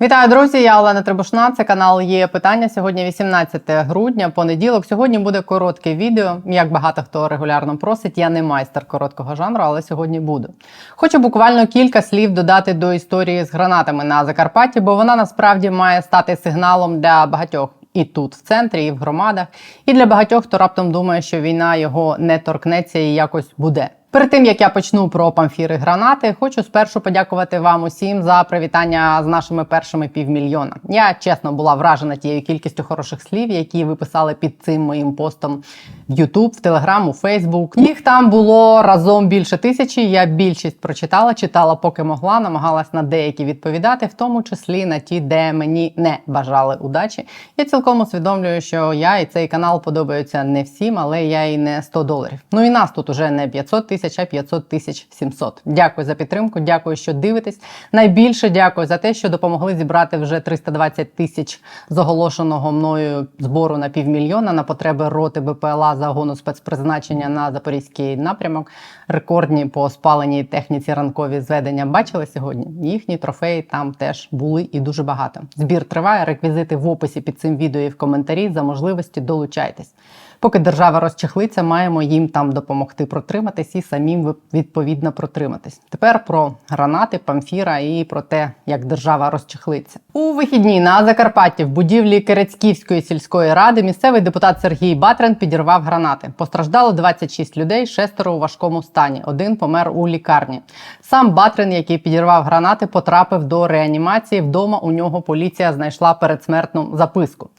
Вітаю, друзі! Я Олена Требушна. Це канал є питання. Сьогодні 18 грудня, понеділок. Сьогодні буде коротке відео. Як багато хто регулярно просить, я не майстер короткого жанру, але сьогодні буду. Хочу буквально кілька слів додати до історії з гранатами на Закарпатті, бо вона насправді має стати сигналом для багатьох. І тут, в центрі, і в громадах, і для багатьох, хто раптом думає, що війна його не торкнеться і якось буде. Перед тим як я почну про памфіри гранати, хочу спершу подякувати вам усім за привітання з нашими першими півмільйона. Я чесно була вражена тією кількістю хороших слів, які ви писали під цим моїм постом в YouTube, в Telegram, у Facebook. Їх там було разом більше тисячі. Я більшість прочитала, читала, поки могла, намагалась на деякі відповідати, в тому числі на ті, де мені не бажали удачі. Я цілком усвідомлюю, що я і цей канал подобаються не всім, але я і не 100 доларів. Ну і нас тут уже не 500 тисяч, а 500 тисяч 700. Дякую за підтримку. Дякую, що дивитесь. Найбільше дякую за те, що допомогли зібрати вже 320 тисяч з оголошеного мною збору на півмільйона на потреби роти БПЛА загону спецпризначення на запорізький напрямок. Рекордні по спаленій техніці ранкові зведення бачили сьогодні. Їхні трофеї там теж були і дуже багато. Збір триває. Реквізити в описі під цим відео і в коментарі за можливості долучайтесь. Поки держава розчехлиться, маємо їм там допомогти протриматись і самим відповідно протриматись. Тепер про гранати, памфіра і про те, як держава розчехлиться. У вихідні на Закарпатті в будівлі Керецьківської сільської ради місцевий депутат Сергій Батрен підірвав гранати. Постраждало 26 людей, шестеро у важкому стані. Один помер у лікарні. Сам Батрен, який підірвав гранати, потрапив до реанімації. Вдома у нього поліція знайшла передсмертну записку.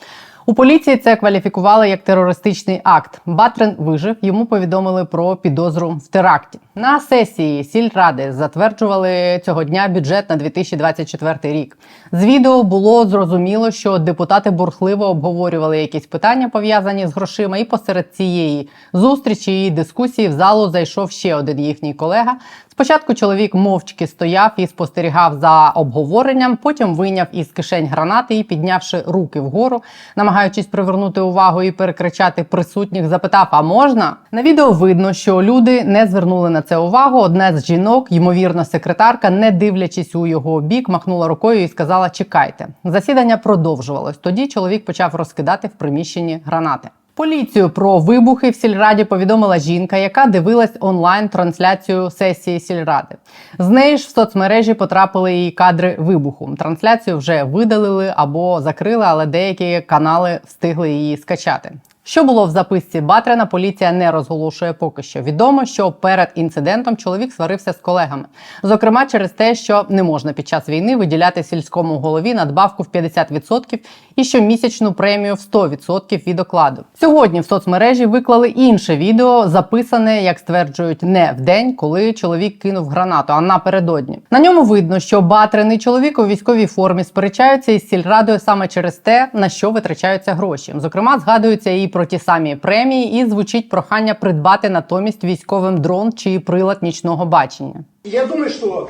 У поліції це кваліфікували як терористичний акт. Батрен вижив. Йому повідомили про підозру в теракті. На сесії сільради затверджували цього дня бюджет на 2024 рік. З відео було зрозуміло, що депутати бурхливо обговорювали якісь питання пов'язані з грошима. І посеред цієї зустрічі і дискусії в залу зайшов ще один їхній колега. Спочатку чоловік мовчки стояв і спостерігав за обговоренням, потім вийняв із кишень гранати і, піднявши руки вгору, намагаючись привернути увагу і перекричати присутніх, запитав: А можна? На відео видно, що люди не звернули на це увагу. Одна з жінок, ймовірно, секретарка, не дивлячись у його бік, махнула рукою і сказала: Чекайте. Засідання продовжувалось. Тоді чоловік почав розкидати в приміщенні гранати. Поліцію про вибухи в сільраді повідомила жінка, яка дивилась онлайн трансляцію сесії сільради. З неї ж в соцмережі потрапили її кадри вибуху. Трансляцію вже видалили або закрили, але деякі канали встигли її скачати. Що було в записці Батрена, поліція не розголошує поки що. Відомо, що перед інцидентом чоловік сварився з колегами, зокрема через те, що не можна під час війни виділяти сільському голові надбавку в 50% і щомісячну премію в 100% від окладу. Сьогодні в соцмережі виклали інше відео, записане, як стверджують, не в день, коли чоловік кинув гранату, а напередодні. На ньому видно, що Батрен і чоловік у військовій формі сперечаються із сільрадою саме через те, на що витрачаються гроші. Зокрема, згадуються і про ті самі премії, і звучить прохання придбати натомість військовим дрон чи прилад нічного бачення. Я думаю, э,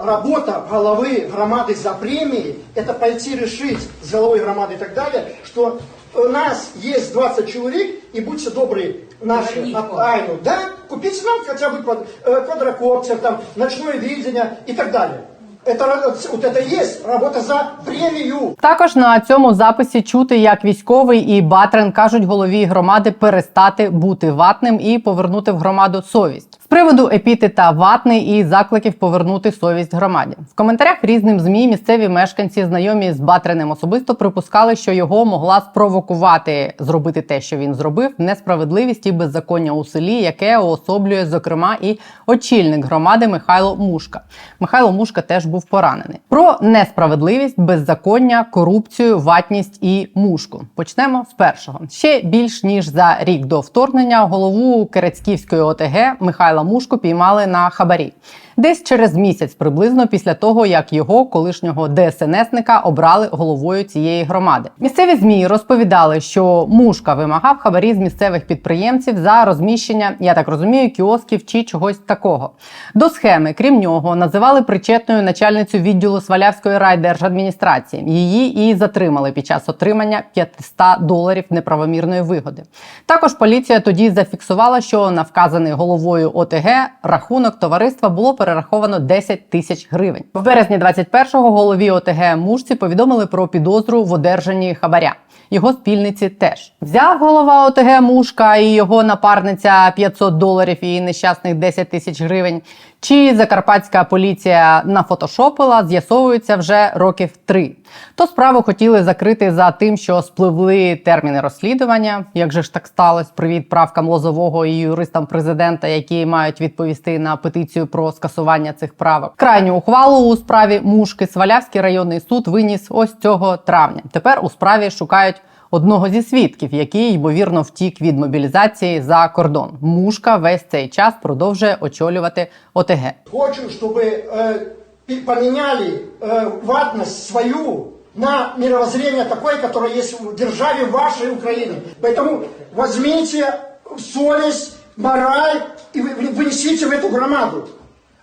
работа головы громады за премии, это пойти решить с головой громады и так далее, что у нас есть 20 человек, и будьте добры, наши Верните а- айну, да, купите нам хотя бы квад- э, квадрокоптер, там, ночное видение и так далее. Это, ра- вот это и есть работа за премию. Також на цьому записі чути, як військовий і Батрен кажуть голові громади перестати бути ватним і повернути в громаду совість. Приводу епітета ватний і закликів повернути совість громаді. В коментарях різним змі місцеві мешканці, знайомі з Батреним особисто, припускали, що його могла спровокувати зробити те, що він зробив, несправедливість і беззаконня у селі, яке уособлює зокрема і очільник громади Михайло Мушка. Михайло Мушка теж був поранений. Про несправедливість, беззаконня, корупцію, ватність і мушку. Почнемо з першого. Ще більш ніж за рік до вторгнення голову Керецьківської ОТГ Михайла Мушку піймали на хабарі. Десь через місяць, приблизно після того, як його колишнього ДСНСника обрали головою цієї громади. Місцеві змі розповідали, що мушка вимагав хабарі з місцевих підприємців за розміщення, я так розумію, кіосків чи чогось такого. До схеми, крім нього, називали причетною начальницю відділу Свалявської райдержадміністрації. Її і затримали під час отримання 500 доларів неправомірної вигоди. Також поліція тоді зафіксувала, що на вказаний головою ОТГ рахунок товариства було перераховано 10 тисяч гривень. В березні 21-го голові ОТГ мушці повідомили про підозру в одержанні хабаря. Його спільниці теж взяв голова ОТГ Мушка і його напарниця 500 доларів і нещасних 10 тисяч гривень. Чи закарпатська поліція нафотошопила, з'ясовується вже років три. То справу хотіли закрити за тим, що спливли терміни розслідування. Як же ж так сталося? Привіт правкам Лозового і юристам президента, які мають відповісти на петицію про скасування цих правок. Крайню ухвалу у справі Мушки Свалявський районний суд виніс ось цього травня. Тепер у справі шукають одного зі свідків, який ймовірно втік від мобілізації за кордон. Мушка весь цей час продовжує очолювати ОТГ. Хочу, чтобы э, пи- поменяли э, ватность свою на мировоззрение такое, которое есть в державе вашей Украины. Поэтому возьмите совесть, мораль и вы- вы- внесите в эту громаду.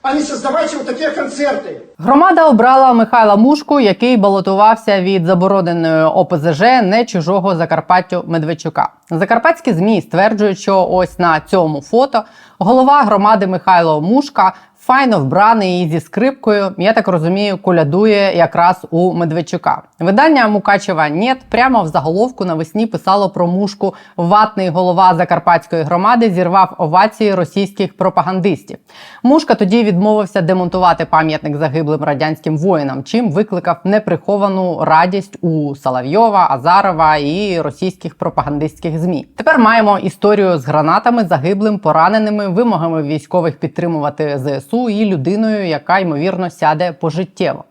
А не создавайте вот такие концерты. Громада обрала Михайла Мушку, який балотувався від забороненої ОПЗЖ не чужого Закарпаттю Медведчука. Закарпатські змі стверджують, що ось на цьому фото голова громади Михайло Мушка файно вбраний і зі скрипкою. Я так розумію, колядує якраз у Медведчука. Видання Мукачева Нєт прямо в заголовку навесні писало про мушку. Ватний голова закарпатської громади зірвав овації російських пропагандистів. Мушка тоді відмовився демонтувати пам'ятник загиблим радянським воїнам, чим викликав неприховану радість у Соловйова, Азарова і російських пропагандистських змі. Тепер маємо історію з гранатами, загиблим, пораненими, вимогами військових підтримувати ЗСУ і людиною, яка ймовірно сяде пожиттєво.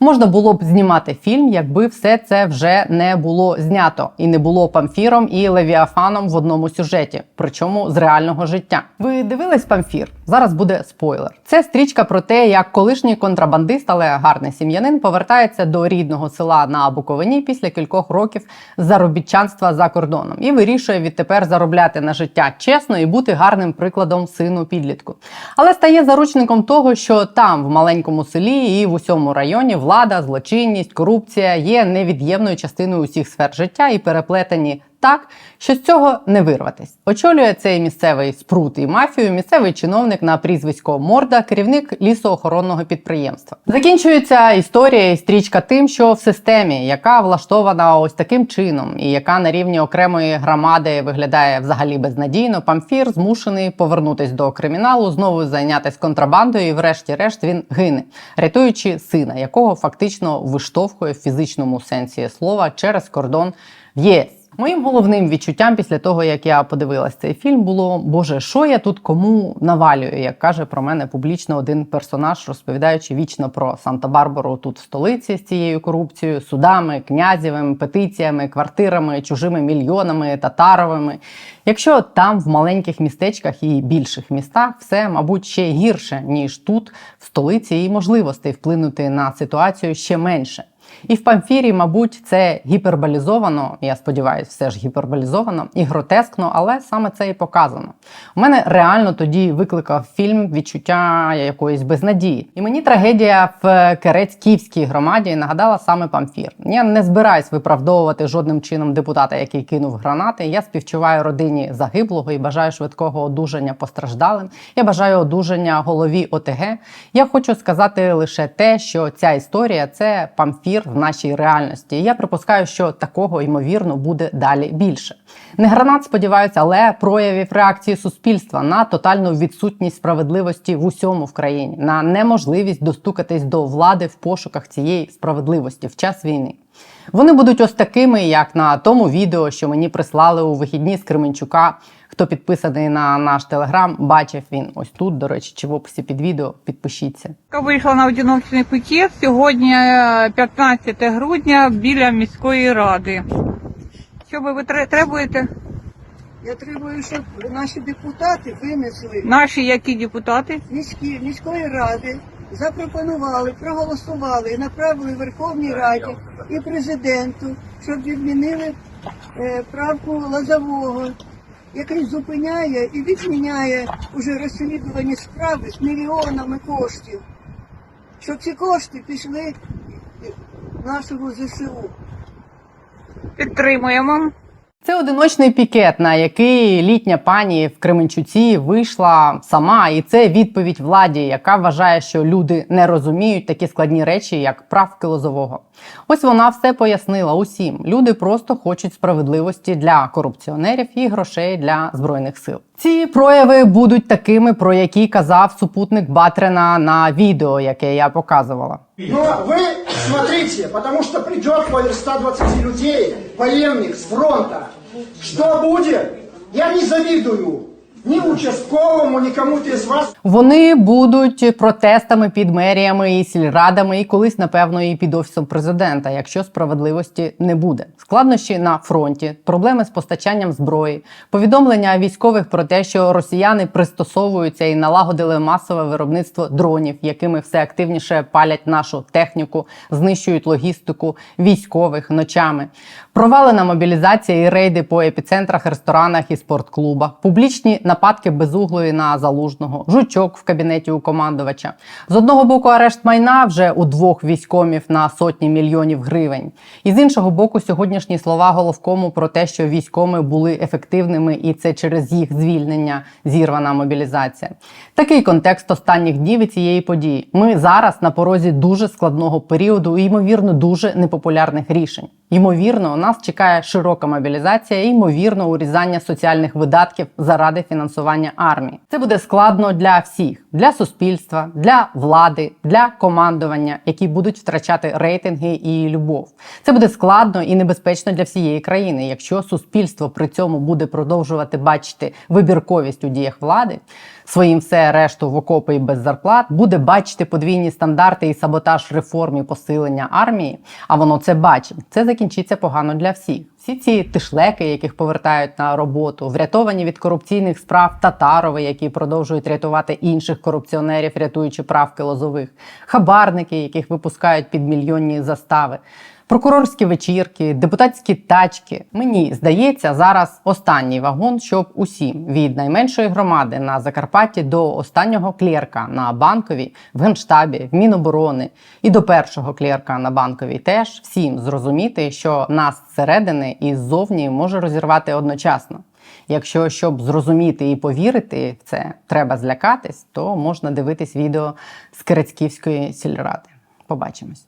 Можна було б знімати фільм, якби все це вже не було знято і не було памфіром і левіафаном в одному сюжеті, причому з реального життя. Ви дивились памфір? Зараз буде спойлер. Це стрічка про те, як колишній контрабандист, але гарний сім'янин повертається до рідного села на Буковині після кількох років заробітчанства за кордоном і вирішує відтепер заробляти на життя чесно і бути гарним прикладом сину підлітку. Але стає заручником того, що там, в маленькому селі і в усьому районі, влада, злочинність, корупція є невід'ємною частиною усіх сфер життя і переплетені так, що з цього не вирватись. Очолює цей місцевий спрут і мафію, місцевий чиновник на прізвисько Морда, керівник лісоохоронного підприємства. Закінчується історія і стрічка тим, що в системі, яка влаштована ось таким чином, і яка на рівні окремої громади виглядає взагалі безнадійно, памфір змушений повернутись до криміналу, знову зайнятися контрабандою, і врешті-решт він гине, рятуючи сина, якого фактично виштовхує в фізичному сенсі слова через кордон в ЄС. Моїм головним відчуттям після того, як я подивилась цей фільм, було Боже, що я тут кому навалюю, як каже про мене публічно один персонаж, розповідаючи вічно про Санта-Барбару тут в столиці з цією корупцією, судами, князєвими, петиціями, квартирами, чужими мільйонами, татаровими. Якщо там в маленьких містечках і більших містах все, мабуть, ще гірше ніж тут, в столиці, і можливостей вплинути на ситуацію ще менше. І в памфірі, мабуть, це гіперболізовано, я сподіваюся, все ж гіперболізовано і гротескно, але саме це і показано. У мене реально тоді викликав фільм відчуття якоїсь безнадії. І мені трагедія в Керець-Київській громаді нагадала саме памфір. Я не збираюсь виправдовувати жодним чином депутата, який кинув гранати. Я співчуваю родині загиблого і бажаю швидкого одужання постраждалим. Я бажаю одужання голові ОТГ. Я хочу сказати лише те, що ця історія це памфір в нашій реальності. І я припускаю, що такого ймовірно буде далі більше. Не гранат, сподіваються, але проявів реакції суспільства на тотальну відсутність справедливості в усьому в країні, на неможливість достукатись до влади в пошуках цієї справедливості в час війни. Вони будуть ось такими, як на тому відео, що мені прислали у вихідні з Кременчука. Хто підписаний на наш телеграм, бачив він ось тут, до речі, чи в описі під відео. Підпишіться. Я вийшла на одиночний пікет сьогодні, е, 15 грудня, біля міської ради. Що ви, ви требуєте? Я требую, щоб наші депутати винесли Наші які депутати? міські міської ради, запропонували, проголосували і направили Верховній Раді і президенту, щоб відмінили е, правку Лозового, який зупиняє і відміняє уже розслідувані справи з мільйонами коштів. Щоб ці кошти пішли в нашого ЗСУ. Підтримуємо. Це одиночний пікет, на який літня пані в Кременчуці вийшла сама, і це відповідь владі, яка вважає, що люди не розуміють такі складні речі, як правки лозового. Ось вона все пояснила усім. Люди просто хочуть справедливості для корупціонерів і грошей для збройних сил. Ці прояви будуть такими, про які казав супутник Батрена на відео, яке я показувала. Ну ви смотрите, тому що прийде поверх 120 людей, воєнних з фронта. Що буде? Я не завидую ни участковому, ни кому-то из вас. Вони будуть протестами під меріями і сільрадами, і колись, напевно, і під офісом президента, якщо справедливості не буде. Складнощі на фронті, проблеми з постачанням зброї, повідомлення військових про те, що росіяни пристосовуються і налагодили масове виробництво дронів, якими все активніше палять нашу техніку, знищують логістику військових ночами. Провалена мобілізація і рейди по епіцентрах, ресторанах і спортклубах, публічні нападки безуглої на залужного, жучок в кабінеті у командувача. З одного боку, арешт майна вже у двох військомів на сотні мільйонів гривень. І з іншого боку, сьогоднішні слова головкому про те, що військоми були ефективними, і це через їх звільнення зірвана мобілізація. Такий контекст останніх днів і цієї події. Ми зараз на порозі дуже складного періоду і ймовірно дуже непопулярних рішень. Ймовірно, нас чекає широка мобілізація і ймовірно урізання соціальних видатків заради фінансування армії. Це буде складно для всіх: для суспільства, для влади, для командування, які будуть втрачати рейтинги і любов. Це буде складно і небезпечно для всієї країни, якщо суспільство при цьому буде продовжувати бачити вибірковість у діях влади. Своїм все решту в окопи і без зарплат буде бачити подвійні стандарти і саботаж реформ і посилення армії. А воно це бачить. Це закінчиться погано для всіх. Всі ці тишлеки, яких повертають на роботу, врятовані від корупційних справ татарови, які продовжують рятувати інших корупціонерів, рятуючи правки лозових, хабарники, яких випускають під мільйонні застави. Прокурорські вечірки, депутатські тачки. Мені здається, зараз останній вагон, щоб усім від найменшої громади на Закарпатті до останнього клерка на банковій в генштабі, в Міноборони і до першого клерка на банковій теж всім зрозуміти, що нас зсередини і ззовні може розірвати одночасно. Якщо щоб зрозуміти і повірити в це, треба злякатись, то можна дивитись відео з Керецьківської сільради. Побачимось.